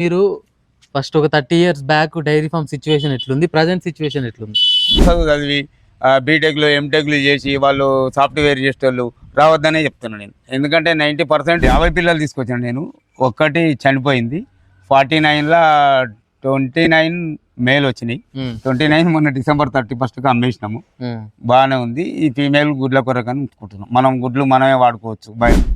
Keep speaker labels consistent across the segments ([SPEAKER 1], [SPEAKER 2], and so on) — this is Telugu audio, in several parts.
[SPEAKER 1] మీరు ఫస్ట్ ఒక thirty years back dairy farm situation ఎట్లుంది? ప్రజెంట్ సిచ్యువేషన్ ఎట్లుంది?
[SPEAKER 2] చదువు చదివి బీటెక్లు ఎంటెక్లు చేసి వాళ్ళు సాఫ్ట్వేర్ చేసేటోళ్ళు రావద్దనే చెప్తున్నాను నేను. ఎందుకంటే నైంటీ పర్సెంట్ యాభై పిల్లలు తీసుకొచ్చాను నేను. ఒక్కటి చనిపోయింది. ఫార్టీ నైన్లో ట్వంటీ నైన్ మేల్ వచ్చినాయి. ట్వంటీ నైన్ మొన్న డిసెంబర్ థర్టీ ఫస్ట్కి అమ్మేసినాము. బాగానే ఉంది. ఈ ఫీమేల్ గుడ్ల కొరకు అని ఉంచుకుంటున్నాం. మనం గుడ్లు మనమే వాడుకోవచ్చు.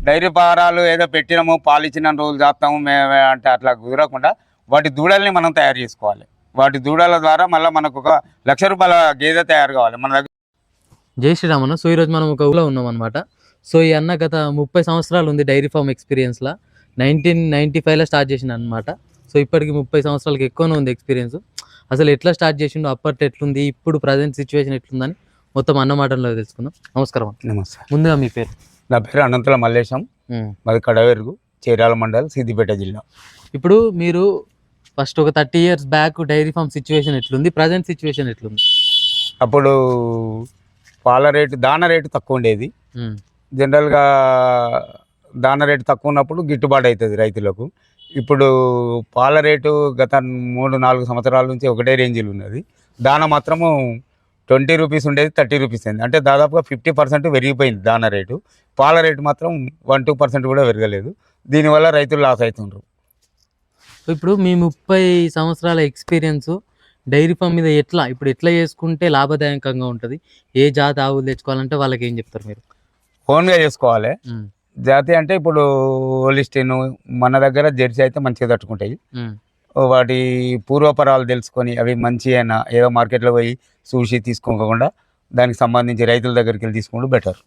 [SPEAKER 2] డైరీ పారాలు ఏదో పెట్టినాము పాలు ఇచ్చిన రోజులు చేస్తాము మేమే అంటే అట్లా కుదరకుండా వాటి దూడల్ని మనం తయారు చేసుకోవాలి. వాటి దూడల ద్వారా మళ్ళీ మనకు ఒక లక్ష రూపాయల గేదె తయారు కావాలి. మన దగ్గర
[SPEAKER 1] జై శ్రీరామ్ అన్న సో ఈరోజు మనం ఒక ఊళ్ళో ఉన్నాం అనమాట సో ఈ అన్న గత ముప్పై సంవత్సరాలు ఉంది డైరీ ఫార్మ్ ఎక్స్పీరియన్స్లో నైన్టీన్ నైన్టీ ఫైవ్లో స్టార్ట్ చేసిన అనమాట సో ఇప్పటికి ముప్పై సంవత్సరాలకి ఎక్కువనే ఉంది ఎక్స్పీరియన్స్. అసలు ఎట్లా స్టార్ట్ చేసిండు అప్పట్లో ఎట్లుంది ఇప్పుడు ప్రజెంట్ సిచ్యువేషన్ ఎట్లుందని మొత్తం అన్న మాటల్లో తెలుసుకుందాం. నమస్కారం.
[SPEAKER 2] నమస్తే
[SPEAKER 1] ముందుగా మీ పేరు?
[SPEAKER 2] నా పేరు అనంతుల మల్లేశం. మాది కడవెరుగు చీరాల మండల్ సిద్దిపేట జిల్లా.
[SPEAKER 1] ఇప్పుడు మీరు ఫస్ట్ ఒక thirty years back dairy farm situation ఎట్లుంది ప్రజెంట్ సిచ్యువేషన్ ఎట్లుంది?
[SPEAKER 2] అప్పుడు పాల రేటు దాన రేటు తక్కువ ఉండేది. జనరల్గా దాన రేటు తక్కువ ఉన్నప్పుడు గిట్టుబాటు అవుతుంది రైతులకు. ఇప్పుడు పాల రేటు గత మూడు నాలుగు సంవత్సరాల నుంచి ఒకటే రేంజ్లో ఉన్నది. దాన మాత్రము ట్వంటీ రూపీస్ ఉండేది థర్టీ రూపీస్ అయింది. అంటే దాదాపుగా ఫిఫ్టీ పర్సెంట్ పెరిగిపోయింది దాన రేటు. పాల రేటు మాత్రం వన్ టూ పర్సెంట్ కూడా పెరగలేదు. దీనివల్ల రైతులు లాస్ అవుతుండ్రు
[SPEAKER 1] ఇప్పుడు మీ ముప్పై సంవత్సరాల ఎక్స్పీరియన్స్ డైరీ ఫామ్ మీద ఎట్లా ఇప్పుడు ఎట్లా చేసుకుంటే లాభదాయకంగా ఉంటుంది? ఏ జాతి ఆవులు తెచ్చుకోవాలంటే వాళ్ళకి ఏం చెప్తారు మీరు?
[SPEAKER 2] ఓన్గా చేసుకోవాలి. జాతి అంటే ఇప్పుడు ఓలిస్టిన్ మన దగ్గర జెర్సీ అయితే మంచిగా తట్టుకుంటాయి. వాటి పూర్వపరాలు తెలుసుకొని అవి మంచి అయినా ఏదో మార్కెట్లో పోయి చూసి తీసుకోకుండా దానికి సంబంధించి రైతుల దగ్గరికి వెళ్ళి తీసుకుంటూ బెటర్.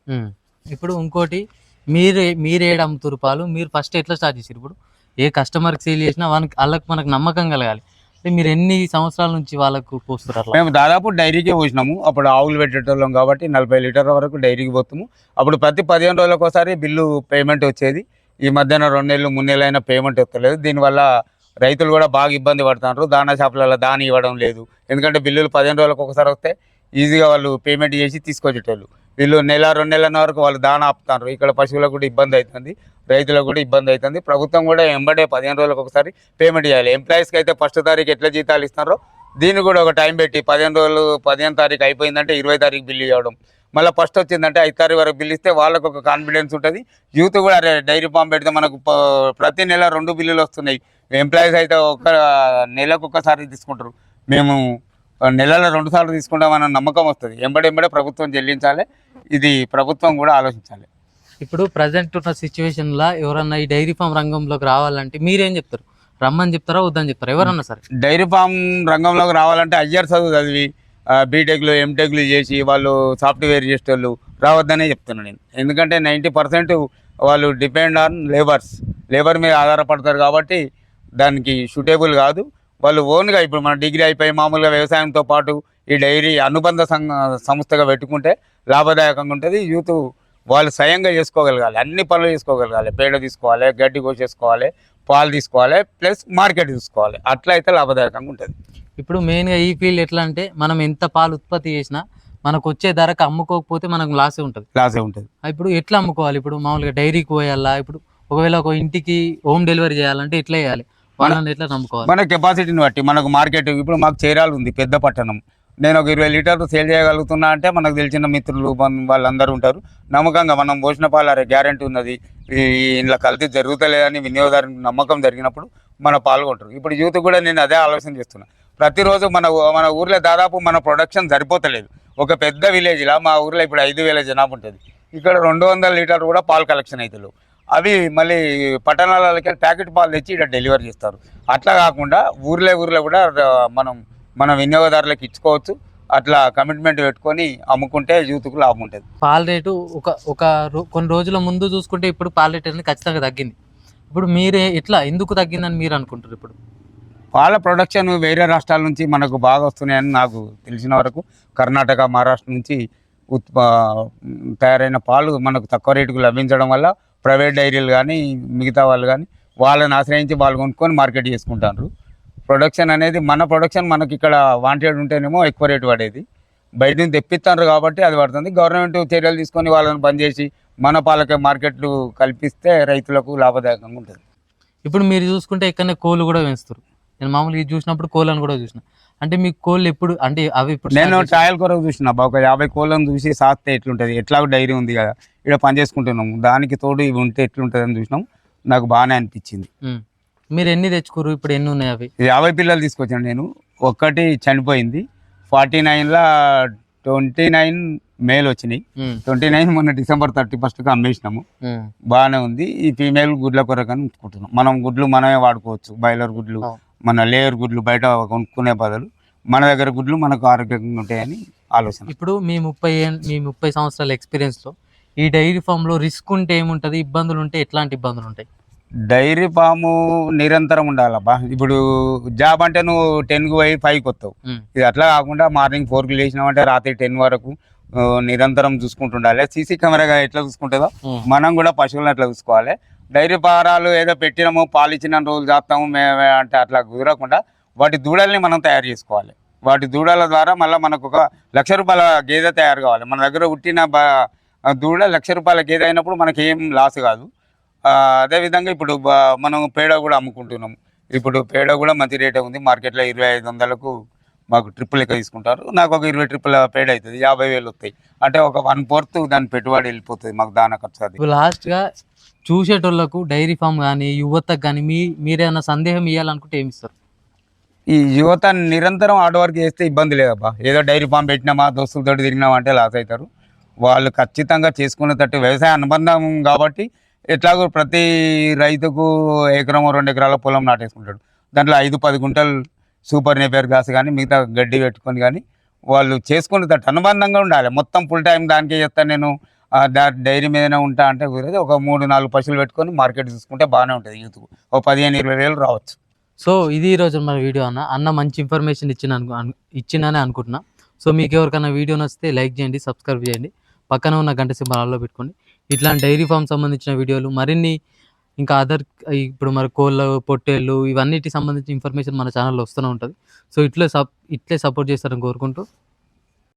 [SPEAKER 1] ఇప్పుడు ఇంకోటి మీరే మీరేడు అమ్ముతురు పాలు మీరు ఫస్ట్ ఎట్లా స్టార్ట్ చేసారు ఇప్పుడు? ఏ కస్టమర్కి సేల్ చేసినా వాళ్ళకి వాళ్ళకి మనకు నమ్మకం కలగాలి. అంటే మీరు ఎన్ని సంవత్సరాల నుంచి వాళ్ళకు పోస్తారు
[SPEAKER 2] మేము దాదాపు డైరీకే పోసినాము. అప్పుడు ఆవులు పెట్టేటోళ్ళం కాబట్టి నలభై లీటర్ల వరకు డైరీకి పోతాము. అప్పుడు ప్రతి పదిహేను రోజులకు ఒకసారి బిల్లు పేమెంట్ వచ్చేది. ఈ మధ్యన రెండు నెలలు మూడు నెలలు అయినా పేమెంట్ వస్తలేదు. దీనివల్ల రైతులు కూడా బాగా ఇబ్బంది పడుతున్నారు. దానా షాపులలో దాని ఇవ్వడం లేదు. ఎందుకంటే బిల్లులు పదిహేను రోజులకు ఒకసారి వస్తే ఈజీగా వాళ్ళు పేమెంట్ చేసి తీసుకొచ్చేటోళ్ళు. వీళ్ళు నెల రెండు నెలల వరకు వాళ్ళు దాన ఆపుతారు ఇక్కడ పశువులకు కూడా ఇబ్బంది అవుతుంది రైతులకు కూడా ఇబ్బంది అవుతుంది. ప్రభుత్వం కూడా ఎంబడే పదిహేను రోజులకు ఒకసారి పేమెంట్ చేయాలి. ఎంప్లాయీస్కి అయితే ఫస్ట్ తారీఖు ఎట్లా జీతాలు ఇస్తున్నారో దీన్ని కూడా ఒక టైం పెట్టి పదిహేను రోజులు పదిహేను తారీఖు అయిపోయిందంటే ఇరవై తారీఖు బిల్లు ఇవ్వడం. మళ్ళీ ఫస్ట్ వచ్చిందంటే ఐదు తారీఖు వరకు బిల్లు ఇస్తే వాళ్ళకు ఒక కాన్ఫిడెన్స్ ఉంటుంది. యూత్ కూడా అరే డైరీ ఫామ్ పెడితే మనకు ప్రతి నెల రెండు బిల్లులు వస్తున్నాయి. ఎంప్లాయీస్ అయితే ఒక నెలకు ఒక్కసారి తీసుకుంటారు. మేము నెలలో రెండు సార్లు తీసుకుంటామన్న నమ్మకం వస్తుంది. ఎంబడి ఎంబడే ప్రభుత్వం చెల్లించాలి. ఇది ప్రభుత్వం కూడా ఆలోచించాలి.
[SPEAKER 1] ఇప్పుడు ప్రజెంట్ ఉన్న సిచ్యువేషన్లో ఎవరన్నా ఈ డైరీ ఫామ్ రంగంలోకి రావాలంటే మీరేం చెప్తారు? రమ్మని చెప్తారా వద్దని చెప్తారా? ఎవరన్నా సరే.
[SPEAKER 2] డైరీ ఫామ్ రంగంలోకి రావాలంటే అయ్యర్ చదువు చదివి బీటెక్లు ఎంటెక్లు చేసి వాళ్ళు సాఫ్ట్వేర్ చేసేటోళ్ళు రావద్దనే చెప్తున్నాను నేను. ఎందుకంటే నైంటీ పర్సెంట్ వాళ్ళు డిపెండ్ ఆన్ లేబర్స్. లేబర్ మీద ఆధారపడతారు కాబట్టి దానికి సూటేబుల్ కాదు. వాళ్ళు ఓన్గా ఇప్పుడు మన డిగ్రీ అయిపోయి మామూలుగా వ్యవసాయంతో పాటు ఈ డైరీ అనుబంధ సంఘ సంస్థగా పెట్టుకుంటే లాభదాయకంగా ఉంటుంది. యూత్ వాళ్ళు స్వయంగా చేసుకోగలగాలి. అన్ని పనులు చేసుకోగలగాలి. పేడ తీసుకోవాలి గడ్డి కోసేసుకోవాలి పాలు తీసుకోవాలి ప్లస్ మార్కెట్ చూసుకోవాలి. అట్లా అయితే లాభదాయకంగా ఉంటుంది.
[SPEAKER 1] ఇప్పుడు మెయిన్గా ఈ ఫీల్డ్ ఎట్లా అంటే మనం ఎంత పాలు ఉత్పత్తి చేసినా మనకు వచ్చే ధరకు అమ్ముకోకపోతే మనకు లాసే ఉంటుంది.
[SPEAKER 2] లాసే ఉంటుంది.
[SPEAKER 1] ఇప్పుడు ఎట్లా అమ్ముకోవాలి? ఇప్పుడు మామూలుగా డైరీకి పోయాలా? ఇప్పుడు ఒకవేళ ఒక ఇంటికి హోమ్ డెలివరీ చేయాలంటే ఎట్లా చేయాలి? వాళ్ళని ఎట్లా నమ్ముకోవాలి?
[SPEAKER 2] మన కెపాసిటీని బట్టి మనకు మార్కెట్ ఇప్పుడు మాకు చేరాలు ఉంది పెద్ద పట్టణం. నేను ఒక ఇరవై లీటర్లు సేల్ చేయగలుగుతున్నా అంటే మనకు తెలిసిన మిత్రులు వాళ్ళందరూ ఉంటారు. నమ్మకంగా మనం పోసిన పాలు అరే గ్యారంటీ ఉన్నది. ఈ ఇంట్లో కల్తీ జరుగుతలేదని వినియోగదారు నమ్మకం జరిగినప్పుడు మన పాల్గొంటారు. ఇప్పుడు యూత్ కూడా నేను అదే ఆలోచన చేస్తున్నా. ప్రతిరోజు మన మన ఊర్లో దాదాపు మన ప్రొడక్షన్ సరిపోతలేదు. ఒక పెద్ద విలేజ్లా మా ఊర్లో ఇప్పుడు ఐదు వేల జనాభా ఉంటుంది. ఇక్కడ రెండు వందల లీటర్ కూడా పాలు కలెక్షన్ అవుతాయి అవి మళ్ళీ పట్టణాలకి ప్యాకెట్ పాలు తెచ్చి ఇక్కడ డెలివరీ చేస్తారు. అట్లా కాకుండా ఊర్లే ఊర్లో కూడా మనం మన వినియోగదారులకు ఇచ్చుకోవచ్చు. అట్లా కమిట్మెంట్ పెట్టుకొని అమ్ముకుంటే యూత్కు లాభం ఉంటుంది.
[SPEAKER 1] పాల రేటు ఒక ఒక కొన్ని రోజుల ముందు చూసుకుంటే ఇప్పుడు పాల రేట్ అనేది ఖచ్చితంగా తగ్గింది. ఇప్పుడు మీరే ఎట్లా ఎందుకు తగ్గిందని మీరు అనుకుంటారు ఇప్పుడు?
[SPEAKER 2] పాల ప్రొడక్షన్ వేరే రాష్ట్రాల నుంచి మనకు బాగా వస్తున్నాయని నాకు తెలిసిన వరకు కర్ణాటక మహారాష్ట్ర నుంచి ఉత్ప తయారైన పాలు మనకు తక్కువ రేటుకు లభించడం వల్ల ప్రైవేట్ డైరీలు కానీ మిగతా వాళ్ళు కానీ వాళ్ళని ఆశ్రయించి వాళ్ళు కొనుక్కొని మార్కెట్ చేసుకుంటారు ప్రొడక్షన్ అనేది మన ప్రొడక్షన్ మనకి ఇక్కడ వాంటెడ్ ఉంటేనేమో ఎక్కువ రేటు పడేది. బయట నుంచి తెప్పిస్తారు కాబట్టి అది పడుతుంది. గవర్నమెంట్ చర్యలు తీసుకొని వాళ్ళని బంద్ చేసి మన పాలకే మార్కెట్లు కల్పిస్తే రైతులకు లాభదాయకంగా ఉంటుంది.
[SPEAKER 1] ఇప్పుడు మీరు చూసుకుంటే ఎక్కడనే కోళ్ళు కూడా పెంచుతారు నేను మామూలుగా ఇది చూసినప్పుడు కోళ్ళని కూడా చూసిన. అంటే మీ కోళ్ళు ఎప్పుడు అంటే అవి ఇప్పుడు
[SPEAKER 2] నేను ట్రయల్ కొరకు చూసిన ఒక యాభై కోళ్ళను చూసి సాస్తే ఎట్లుంటది? ఎట్లాగో డైరీ ఉంది కదా. ఇక్కడ పని చేసుకుంటున్నాము. దానికి తోడు ఇవి ఉంటే ఎట్లుంటది అని చూసినాం. నాకు బాగానే అనిపించింది.
[SPEAKER 1] మీరు ఎన్ని తెచ్చుకోరు ఇప్పుడు ఎన్ని ఉన్నాయి అవి?
[SPEAKER 2] యాభై పిల్లలు తీసుకొచ్చాను నేను. ఒక్కటి చనిపోయింది. ఫార్టీ నైన్లో ట్వంటీ నైన్ మేల్ వచ్చినాయి. ట్వంటీ నైన్ మొన్న డిసెంబర్ థర్టీ ఫస్ట్కి అమ్మేసినాము. బాగానే ఉంది. ఈ ఫీమేల్ గుడ్ల కొరకు అని ఉంచుకుంటున్నాం మనం గుడ్లు మనమే వాడుకోవచ్చు. బాయిలర్ గుడ్లు. మన లేయర్ గుడ్లు బయట కొనుక్కునే బదులు మన దగ్గర గుడ్లు మనకు ఆరోగ్యంగా ఉంటాయని ఆలోచన.
[SPEAKER 1] ఇప్పుడు మీ ముప్పై మీ ముప్పై సంవత్సరాల experience లో ఈ డైరీ ఫామ్లో రిస్క్ ఉంటే ఏముంటది? ఇబ్బందులు ఉంటే ఎట్లాంటి ఇబ్బందులు ఉంటాయి?
[SPEAKER 2] డైరీ ఫాము నిరంతరం ఉండాలబ్బా. ఇప్పుడు జాబ్ అంటే నువ్వు టెన్కి పోయి ఫైవ్కి వస్తావు. ఇది అట్లా కాకుండా మార్నింగ్ ఫోర్కి లేచినామంటే రాత్రి టెన్ వరకు నిరంతరం చూసుకుంటుండాలి. సీసీ కెమెరాగా ఎట్లా చూసుకుంటుందో మనం కూడా పశువులను అట్లా చూసుకోవాలి. డైరీ పారాలు ఏదో పెట్టినాము పాలు ఇచ్చిన రోజులు చేస్తాము మేమే అంటే అట్లా కుదరకుండా వాటి దూడల్ని మనం తయారు చేసుకోవాలి. వాటి దూడల ద్వారా మళ్ళీ మనకు ఒక లక్ష రూపాయల గేదె తయారు కావాలి. మన దగ్గర పుట్టిన దూడ లక్ష రూపాయల గేదె అయినప్పుడు మనకి ఏం లాస్ కాదు అదేవిధంగా ఇప్పుడు మనం పేడ కూడా అమ్ముకుంటున్నాం. ఇప్పుడు పేడ కూడా మంచి రేటే ఉంది. మార్కెట్లో ఇరవై ఐదు వందలకు మాకు ట్రిప్ లెక్క తీసుకుంటారు. నాకు ఒక ఇరవై ట్రిప్పుల పేడ అవుతుంది. యాభై వేలు వస్తాయి. అంటే ఒక వన్ ఫోర్త్ దాని పెట్టుబడి వెళ్ళిపోతుంది మాకు దాన ఖర్చు అది.
[SPEAKER 1] ఇప్పుడు లాస్ట్గా చూసేటోళ్ళకు డైరీ ఫామ్ కానీ యువతకు కానీ మీ మీరేమైనా సందేహం ఇవ్వాలనుకుంటే ఏమి ఇస్తారు
[SPEAKER 2] ఈ యువత నిరంతరం హార్డ్ వర్క్ చేస్తే ఇబ్బంది లేదబ్బా. ఏదో డైరీ ఫామ్ పెట్టినామా దోస్తులతో తిరిగినామా అంటే లాస్ అవుతారు. వాళ్ళు ఖచ్చితంగా చేసుకునేటట్టు వ్యవసాయ అనుబంధం కాబట్టి ఎట్లాగో ప్రతి రైతుకు ఎకరం రెండు ఎకరాల పొలం నాటేసుకుంటాడు. దాంట్లో ఐదు పది గుంటలు సూపర్ నేపేర్ గాస్ కానీ మిగతా గడ్డి పెట్టుకొని కానీ వాళ్ళు చేసుకునేటట్టు అనుబంధంగా ఉండాలి. మొత్తం ఫుల్ టైం దానికే చేస్తాను నేను. డైరీ మీదనే ఉంటా అంటే కుదరదు ఒక మూడు నాలుగు పశువులు పెట్టుకొని మార్కెట్ చూసుకుంటే బాగానే ఉంటుంది యూత్కు ఒక పదిహేను ఇరవై వేలు రావచ్చు.
[SPEAKER 1] సో ఇది ఈ రోజు మన వీడియో అన్న. అన్న మంచి ఇన్ఫర్మేషన్ ఇచ్చిన అను ఇచ్చిననే ఇచ్చిందని అనుకుంటున్నా. సో మీకు ఎవరికైనా వీడియో నచ్చితే లైక్ చేయండి సబ్స్క్రైబ్ చేయండి. పక్కన ఉన్న గంట సింబల్ ఆల్లో పెట్టుకోండి. ఇట్లాంటి డైరీ ఫామ్ సంబంధించిన వీడియోలు మరిన్ని ఇంకా అదర్ ఇప్పుడు మరి కోళ్ళ పొట్టేళ్ళు ఇవన్నిటికి సంబంధించిన ఇన్ఫర్మేషన్ మన ఛానల్లో వస్తూనే ఉంటుంది. సో ఇట్లే సప్ ఇట్లే సపోర్ట్ చేస్తారని కోరుకుంటూ